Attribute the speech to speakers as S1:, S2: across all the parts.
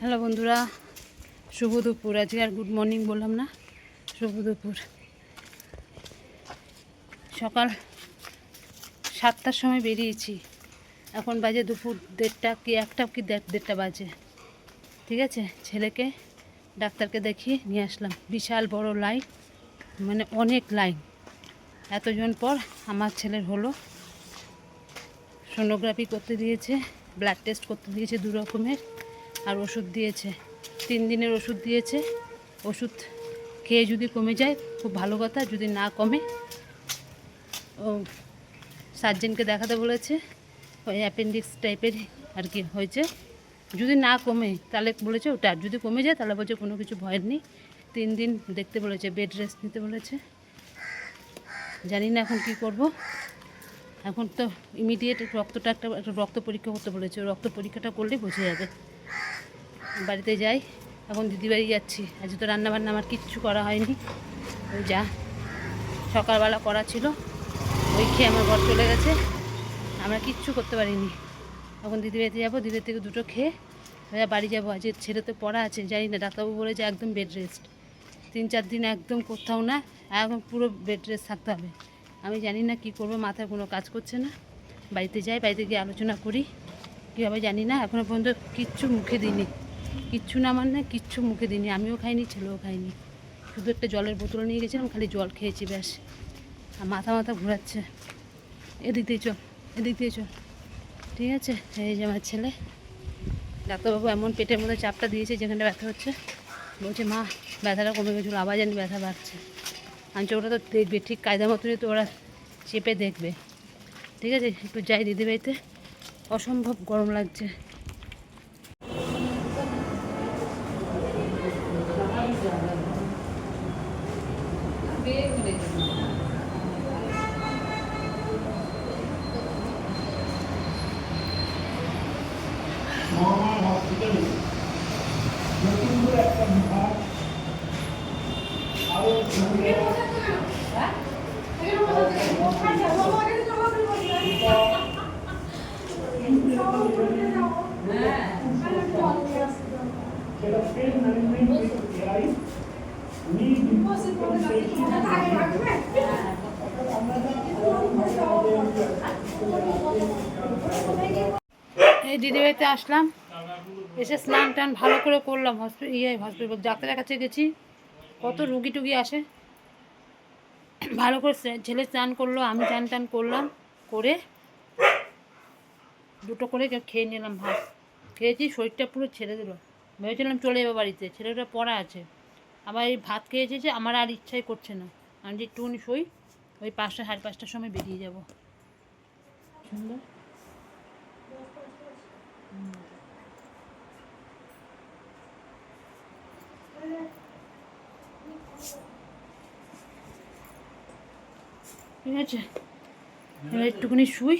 S1: Hello বন্ধুরা, শুভ দুপুর। আজকে আর গুড মর্নিং বললাম না, শুভ দুপুর। সকাল সাতটার সময় বেরিয়েছি। এখন বাজে দুপুর দেড়টা কি, একটা কি দেড়- দেড়টা বাজে। ঠিক আছে? ছেলেকে, ডাক্তারকে দেখিয়ে নিয়ে আসলাম। বিশাল বড় লাইন মানে অনেক লাইন। এতজন পর আমার ছেলের হলো। সোনোগ্রাফি করতে দিয়েছে ব্লাড টেস্ট করতে দিয়েছে দু রকমের। আর ওষুধ দিয়েছে। তিন দিনের ওষুধ দিয়েছে। ওষুধ খেয়ে যদি কমে যায়, খুব ভালো কথা, যদি না কমে, ও সার্জেনকে দেখাতে বলেছে, ওই অ্যাপেন্ডিক্স টাইপের আর কি হয়েছে। যদি না কমে, তাহলে বলেছে ওটা যদি কমে যায়, তাহলে বলছে কোনো কিছু ভয়ের নেই। তিন দিন দেখতে বলেছে, বেড রেস্ট নিতে বলেছে। জানি না এখন কি করব। এখন তো ইমিডিয়েট রক্তটা একটা রক্ত পরীক্ষা করতে বলেছে। রক্ত পরীক্ষাটা করলেই বোঝা যাবে। বাড়িতে যাই। এখন দিদি বাড়ি যাচ্ছি। আজ তো রান্নাবান্না আমার কিচ্ছু করা হয়নি। ওই যা, সকালবেলা করা ছিল। ওই খেয়ে আমার ঘর চলে গেছে। আমরা কিচ্ছু করতে পারিনি। এখন দিদি বাড়িতে যাব। দিদির থেকে দুটো খেয়ে বাড়ি যাব। আজ ছেলে তো পড়া আছে, জানি না। ডাক্তারবাবু বলেছে একদম বেড রেস্ট তিন চার দিন একদম কোথাও না এখন পুরো বেড রেস্ট থাকতে হবে। আমি জানি না কি করব, মাথায় কোনো কাজ করছে না। বাড়িতে যাই, বাড়িতে গিয়ে আলোচনা করি। কীভাবে জানি না এখনও পর্যন্ত কিচ্ছু মুখে দিইনি। কিচ্ছু না মানে কিচ্ছু মুখে দিইনি। আমিও খাইনি, ছেলেও খাইনি। শুধু একটা জলের বোতল নিয়ে গেছিলাম, খালি জল খেয়েছি ব্যাস। আর মাথা মাথা ঘোরাচ্ছে। এদিক দিয়ে চল, এদিক দিয়ে চল। ঠিক আছে? এই যে আমার ছেলে। ডাক্তারবাবু এমন পেটের মধ্যে চাপটা দিয়েছে যেখানটা ব্যথা হচ্ছে। বলছে, মা, ব্যথাটা কমে গেছিল আবার জানি ব্যথা বাড়ছে। আমি ওটা তো দেখবে, ঠিক কায়দা মতনই তো ওরা চেপে দেখবে। ঠিক আছে? একটু যাই দিদি বাড়িতে অসম্ভব গরম লাগছে।
S2: মহামার হসপিটালে নতুন করে একটা বিভাগ আরও সেটা পেন ম্যানেজমেন্ট এআই নিড
S1: এই দিদি বাড়িতে আসলাম, এসে স্নান টান ভালো করে করলাম হসপিটাল ইয়ে হসপিটাল ডাক্তারের কাছে গেছি, কত রুগী টুগি আসে। ভালো করে ছেলে স্নান করল, আমি চান টান করলাম, করে দুটো করে খেয়ে নিলাম ভাত। খেয়েছি, শরীরটা পুরো ছেড়ে দিল। ভেবেছিলাম চলে যাব বাড়িতে, ছেলেটা পড়া আছে। আবার এই ভাত খেয়েছে যে আমার আর ইচ্ছাই করছে না। আমি যে একটুখানি শই, ওই পাঁচটা, সাড়ে পাঁচটার সময় বেরিয়ে যাব। সুন্দর? ঠিক আছে? এবার একটুখানি শুই,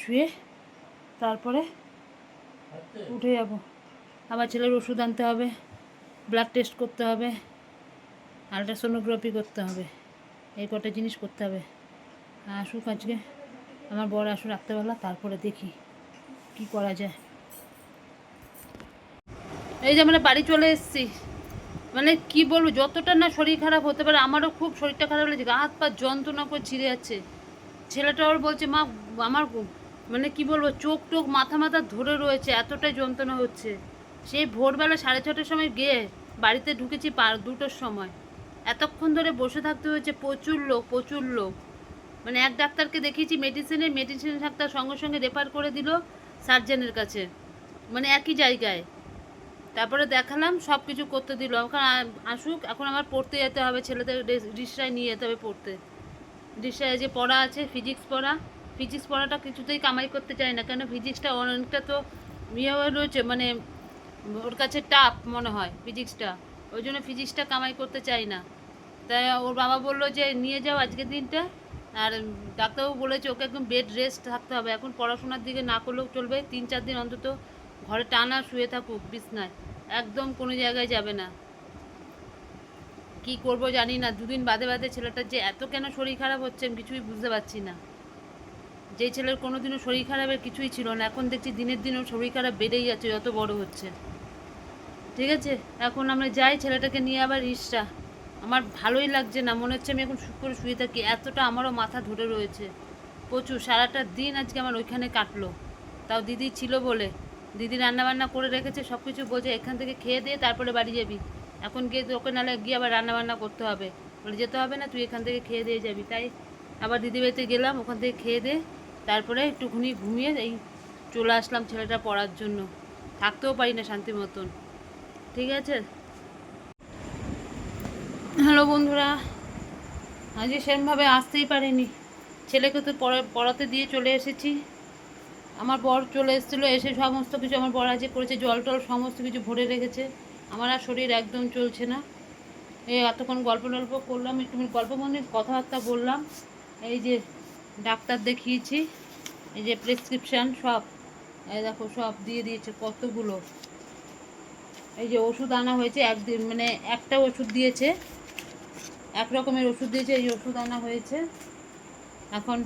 S1: শুয়ে তারপরে উঠে যাব। আবার ছেলের ওষুধ আনতে হবে ব্লাড টেস্ট করতে হবে আলট্রাসোনোগ্রাফি করতে হবে, এই কটা জিনিস করতে হবে। আসুক আজকে, আমার বড় আসুক রাত্রেবেলা, তারপরে দেখি কি করা যায়। এই যে আমরা বাড়ি চলে এসেছি। মানে কি বলব, যতটা না শরীর খারাপ হতে পারে, আমারও খুব শরীরটা খারাপ লেগেছে হাত পা যন্ত্রণা করে ছিঁড়ে যাচ্ছে। ছেলেটা ওর বলছে, মা, আমার মানে কি বলব, চোখ টোক মাথা মাথা ধরে রয়েছে, এতটাই যন্ত্রণা হচ্ছে। সেই ভোরবেলা সাড়ে ছটার সময় গিয়ে বাড়িতে ঢুকেছি পার, দুটোর সময়। এতক্ষণ ধরে বসে থাকতে হয়েছে প্রচুর লোক প্রচুর লোক। মানে এক ডাক্তারকে দেখিয়েছি, মেডিসিনে, মেডিসিন ডাক্তার সঙ্গে সঙ্গে রেফার করে দিল সার্জেনের কাছে। মানে একই জায়গায়। তারপরে দেখালাম সব কিছু করতে দিল। আ- আসুক, এখন আমার পড়তে যেতে হবে, ছেলেদের রিক্সায় নিয়ে যেতে হবে পড়তে। রিক্সায় যে পড়া আছে, ফিজিক্স পড়া, ফিজিক্স পড়াটা কিছুতেই কামাই করতে চায় না কেন ফিজিক্সটা অনেকটা তো ইয়ে রয়েছে মানে ওর কাছে টাফ মনে হয় ফিজিক্সটা। ওই জন্য ফিজিক্সটা কামাই করতে চাই না। তাই ওর বাবা বলল যে, নিয়ে যাও আজকের দিনটা। আর ডাক্তারবাবু বলেছে, ওকে একদম বেড রেস্ট থাকতে হবে। এখন পড়াশোনার দিকে না করলেও চলবে, তিন চার দিন অন্তত ঘরে টানা শুয়ে থাকুক, বিছনায়। একদম কোনো জায়গায় যাবে না। কি করব জানি না। দুদিন বাদে বাদে ছেলেটার যে এত কেন শরীর খারাপ হচ্ছে আমি কিছুই বুঝতে পারছি না। যে ছেলের কোনোদিনও শরীর খারাপের কিছুই ছিল না। এখন দেখছি দিনের দিনও শরীর খারাপ বেড়েই যাচ্ছে, যত বড় হচ্ছে। ঠিক আছে? এখন আমরা যাই, ছেলেটাকে নিয়ে আবার রিসটা আমার ভালোই লাগছে না। মনে হচ্ছে আমি এখন সুখ করে শুয়ে থাকি। এতটা আমারও মাথা ধরে রয়েছে। প্রচুর। সারাটা দিন আজকে আমার ওইখানে কাটলো। তাও দিদি ছিল বলে। দিদি রান্না বান্না করে রেখেছে সব কিছু বোঝে, এখান থেকে খেয়ে দিয়ে তারপরে বাড়ি যাবি। এখন গিয়ে তোকে নাহলে গিয়ে আবার রান্না বান্না করতে হবে। বলে, যেতে হবে না, তুই এখান থেকে খেয়ে দিয়ে যাবি। তাই আবার দিদি বাড়িতে গেলাম, ওখান থেকে খেয়ে দিয়ে তারপরে একটুখানি ঘুমিয়ে এই চলে আসলাম ছেলেটা পড়ার জন্য। থাকতেও পারি না শান্তি মতন। ঠিক আছে? হ্যালো বন্ধুরা, আজকে সেরমভাবে আসতেই পারিনি। ছেলেকে তো পড়া- পড়াতে দিয়ে চলে এসেছি। আমার বর চলে এসেছিল, এসে সমস্ত কিছু আমার বর আজকে করেছে, জল টল সমস্ত কিছু ভরে রেখেছে। আমার আর শরীর একদম চলছে না। এই এতক্ষণ গল্প টল্প করলাম, একটু গল্প মনে কথাবার্তা বললাম। এই যে ডাক্তার দেখিয়েছি, এই যে প্রেসক্রিপশান সব, এই দেখো সব দিয়ে দিয়েছে কতগুলো। এই যে ওষুধ আনা হয়েছে, একদিন মানে একটা ওষুধ দিয়েছে, এক রকমের ওষুধ দিয়েছে, এই ওষুধ আনা হয়েছে। এখন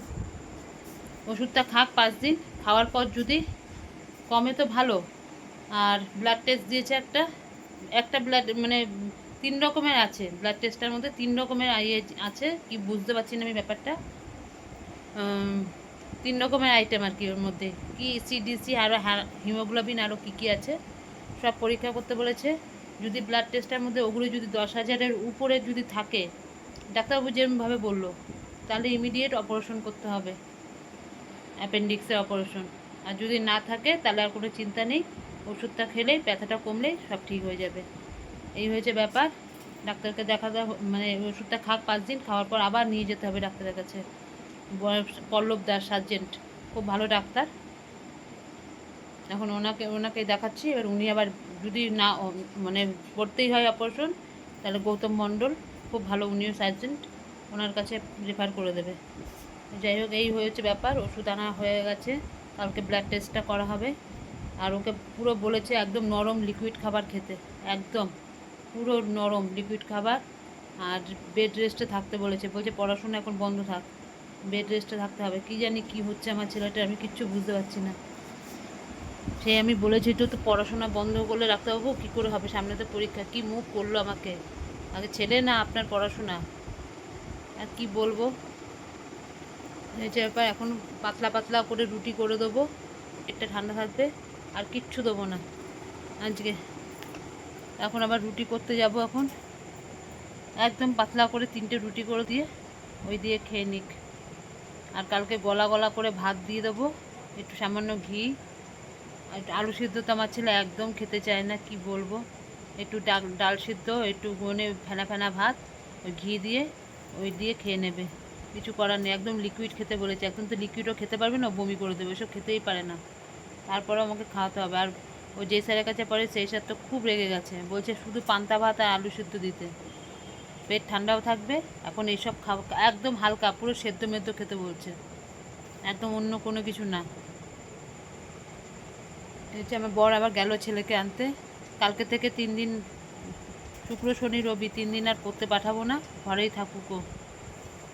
S1: ওষুধটা খাক পাঁচ দিন, খাওয়ার পর যদি কমে তো ভালো। আর ব্লাড টেস্ট দিয়েছে একটা একটা ব্লাড মানে তিন রকমের আছে। ব্লাড টেস্টের মধ্যে তিন রকমের ইয়ে আছে, কি বুঝতে পারছি না আমি ব্যাপারটা। তিন রকমের আইটেম আর কি ওর মধ্যে। কি সিডিসি আরও হিমোগ্লোবিন আরও কী কী আছে, সব পরীক্ষা করতে বলেছে। যদি ব্লাড টেস্টের মধ্যে ওগুলো যদি দশ হাজারের উপরে যদি থাকে, ডাক্তারবাবু যেরকমভাবে বলল, তাহলে ইমিডিয়েট অপারেশন করতে হবে। অ্যাপেন্ডিক্সের অপারেশন। আর যদি না থাকে, তাহলে আর কোনো চিন্তা নেই। ওষুধটা খেলেই ব্যথাটা কমলে সব ঠিক হয়ে যাবে। এই হয়েছে ব্যাপার। ডাক্তারকে দেখা মানে ওষুধটা খাক পাঁচ দিন, খাওয়ার পর আবার নিয়ে যেতে হবে ডাক্তারের কাছে। পল্লব দাস সার্জেন্ট, খুব ভালো ডাক্তার। এখন ওনাকে ওনাকে দেখাচ্ছি। এবার উনি আবার যদি না মানে করতেই হয় অপারেশন, তাহলে গৌতম মণ্ডল, খুব ভালো উনিও সার্জেন্ট, ওনার কাছে রেফার করে দেবে। যাই হোক, এই হয়েছে ব্যাপার, ওষুধ আনা হয়ে গেছে, কালকে ব্লাড টেস্টটা করা হবে। আর ওকে পুরো বলেছে একদম নরম লিকুইড খাবার খেতে, একদম। পুরো নরম লিকুইড খাবার। আর বেড রেস্টে থাকতে বলেছে, বলছে পড়াশোনা এখন বন্ধ থাক। বেড রেস্টে থাকতে হবে, কি জানি কি হচ্ছে আমার ছেলেটা, আমি কিচ্ছু বুঝতে পারছি না। সে আমি বলেছি তো তো পড়াশোনা বন্ধ করলে রাখতে ডাক্তারবাবু কী করে হবে? সামনে তো পরীক্ষা, কি মুখ করল আমাকে? আগে ছেলে না, আপনার পড়াশোনা। আর কি বলব? যে ব্যাপার এখন পাতলা পাতলা করে রুটি করে দেবো। একটা ঠান্ডা থাকবে, আর কিচ্ছু দেবো না। আজকে। এখন আবার রুটি করতে যাব এখন। একদম পাতলা করে তিনটে রুটি করে দিয়ে ওই দিয়ে খেয়ে নিক। আর কালকে গলা গলা করে ভাত দিয়ে দেবো। একটু সামান্য ঘি। আর আলু সিদ্ধ তো আমার ছেলে একদম খেতে চায় না, কি বলব? একটু ডাল ডাল সিদ্ধ, একটু মানে ফেনা ফেনা ভাত, ওই ঘি দিয়ে, ওই দিয়ে খেয়ে নেবে। কিছু করার নেই, একদম লিকুইড খেতে বলেছে। একদম তো লিকুইডও খেতে পারবে না, বমি করে দেবে, এসব খেতেই পারে না। তারপরে আমাকে খাওয়াতে হবে। আর ও যে স্যারের কাছে পড়ে সেই স্যার তো খুব রেগে গেছে। বলছে শুধু পান্তা ভাত আর আলু সিদ্ধ দিতে। পেট ঠান্ডাও থাকবে, এখন এইসব খাওয়া, একদম হালকা, পুরো সেদ্ধ মেদ্ধ খেতে বলছে। একদম অন্য কোনো কিছু না। হচ্ছে আমার বর আবার গেল ছেলেকে আনতে। কালকে থেকে তিন দিন, শুক্র, শনি, রবি, তিন দিন আর পড়তে পাঠাবো না। ঘরেই থাকুক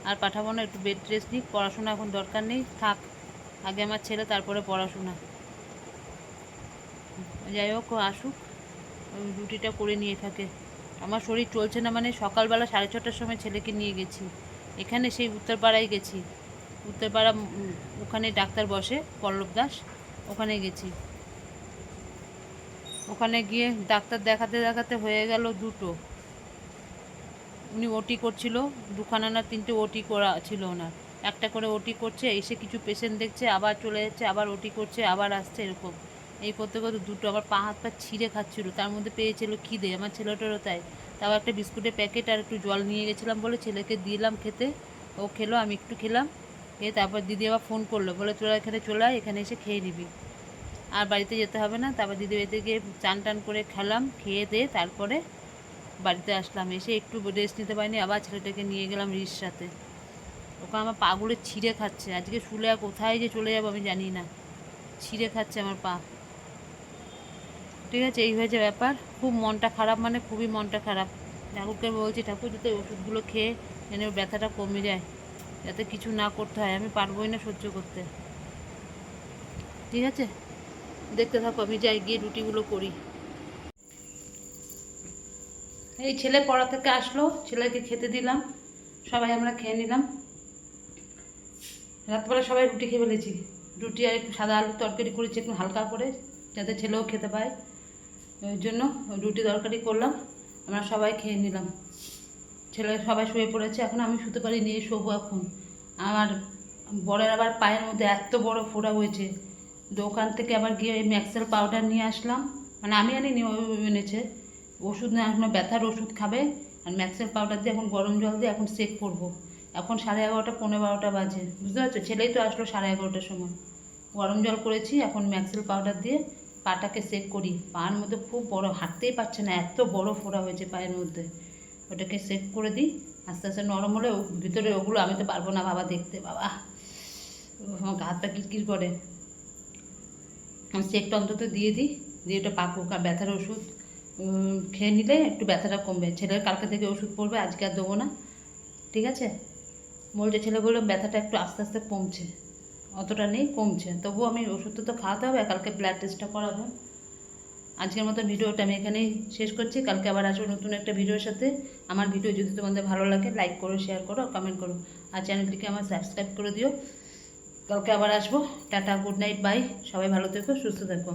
S1: আর পাঠাবো না, একটু বেড রেস্ট নিক পড়াশোনা এখন দরকার নেই, থাক। আগে আমার ছেলে, তারপরে পড়াশোনা। যাই হোক আসুক রুটিটা করে নিয়ে থাকে। আমার শরীর চলছে না মানে সকালবেলা সাড়ে ছটার সময় ছেলেকে নিয়ে গেছি। এখানে সেই উত্তরপাড়ায় গেছি। উত্তরপাড়া ওখানে ডাক্তার বসে, পল্লব দাস, ওখানে গেছি। ওখানে গিয়ে ডাক্তার দেখাতে দেখাতে হয়ে গেল দুটো। উনি ওটি করছিল, দুখানা না তিনটে ওটি করা ছিল ওনার। একটা করে ওটি করছে, এসে কিছু পেশেন্ট দেখছে, আবার চলে যাচ্ছে, আবার ওটি করছে, আবার আসছে এরকম। এই করতে করতে দুটো, আবার পা, হাত, পা ছিঁড়ে খাচ্ছিল, তার মধ্যে পেয়েছিল খিদে, আমার ছেলেটারও তাই। তাও একটা বিস্কুটের প্যাকেট আর একটু জল নিয়ে গেছিলাম বলে ছেলেকে দিলাম খেতে, ও খেলো, আমি একটু খেলাম, খেয়ে তারপর দিদি আবার ফোন করল, বলে তোরা এখানে চলে আয়, এখানে এসে খেয়ে নিবি। আর বাড়িতে যেতে হবে না, তারপর দিদি বাড়িতে গিয়ে চান টান করে খেলাম, খেয়ে দিয়ে তারপরে বাড়িতে আসলাম, এসে একটু রেস্ট নিতে পারিনি, আবার ছেলেটাকে নিয়ে গেলাম সাথে ওখানে আমার পাগুলো ছিঁড়ে খাচ্ছে। আজকে শুলে কোথায় যে চলে যাব আমি জানি না। ছিঁড়ে খাচ্ছে আমার পা। ঠিক আছে, এই হয়েছে ব্যাপার। খুব মনটা খারাপ মানে খুবই মনটা খারাপ। ঠাকুরকে বলছি, ঠাকুর, যাতে ওষুধগুলো খেয়ে যেন ব্যথাটা কমে যায়। যাতে কিছু না করতে হয়, আমি পারবোই না সহ্য করতে। ঠিক আছে? দেখতে থাকো, আমি যাই, গিয়ে রুটিগুলো করি। এই ছেলে পড়া থেকে আসলো, ছেলেকে খেতে দিলাম, সবাই আমরা খেয়ে নিলাম। রাতবেলা সবাই রুটি খেয়ে ফেলেছি। রুটি আর একটু সাদা আলুর তরকারি করেছি, একটু হালকা করে, যাতে ছেলেও খেতে পায়। ওই জন্য রুটি তরকারি করলাম, আমরা সবাই খেয়ে নিলাম। ছেলে সবাই শুয়ে পড়েছে, এখন আমি শুতে পারি নিয়ে শোবো এখন। আমার বড়ের আবার পায়ের মধ্যে এত বড় ফোড়া হয়েছে দোকান থেকে আবার গিয়ে ম্যাক্সেল পাউডার নিয়ে আসলাম। মানে আমি আনিনি, ও এনেছে। ওষুধ না, এখনও ব্যথার ওষুধ খাবে। আর ম্যাক্সেল পাউডার দিয়ে এখন গরম জল দিয়ে এখন সেক করব। এখন সাড়ে এগারোটা পনেরো বারোটা বাজে। বুঝতে পারছ? ছেলেই তো আসলো সাড়ে এগারোটার সময়। গরম জল করেছি, এখন ম্যাক্সেল পাউডার দিয়ে পাটাকে সেক করি। পায়ের মধ্যে খুব বড়, হাঁটতেই পারছে না, এত বড় ফোড়া হয়েছে পায়ের মধ্যে। ওটাকে সেক করে দিই। আস্তে আস্তে নরম হলে ভিতরে ওগুলো আমি তো পারব না বাবা দেখতে, বাবা। আমার হাতটা কিরকির করে। আমি সেকটা অন্তত দিয়ে দিই, দিয়ে ওটা পাকুক। আর ব্যথার ওষুধ খেয়ে নিলে একটু ব্যথাটা কমবে। ছেলের কালকে থেকে ওষুধ পড়বে, আজকে আর দেবো না। ঠিক আছে? বলছে ছেলে বলল, ব্যথাটা একটু আস্তে আস্তে কমছে। অতটা নেই, কমছে। তবুও আমি ওষুধটা তো খাওয়াতে হবে, কালকে ব্লাড টেস্টটা করাবো। আজকের মতো ভিডিওটা আমি এখানেই শেষ করছি। কালকে আবার আসব নতুন একটা ভিডিওর সাথে। আমার ভিডিও যদি তোমাদের ভালো লাগে লাইক করো শেয়ার করো কমেন্ট করো। আর চ্যানেলটিকে আমার সাবস্ক্রাইব করে দিও। কালকে আবার আসব। টাটা গুড নাইট বাই সবাই ভালো থেকো, সুস্থ থেকো।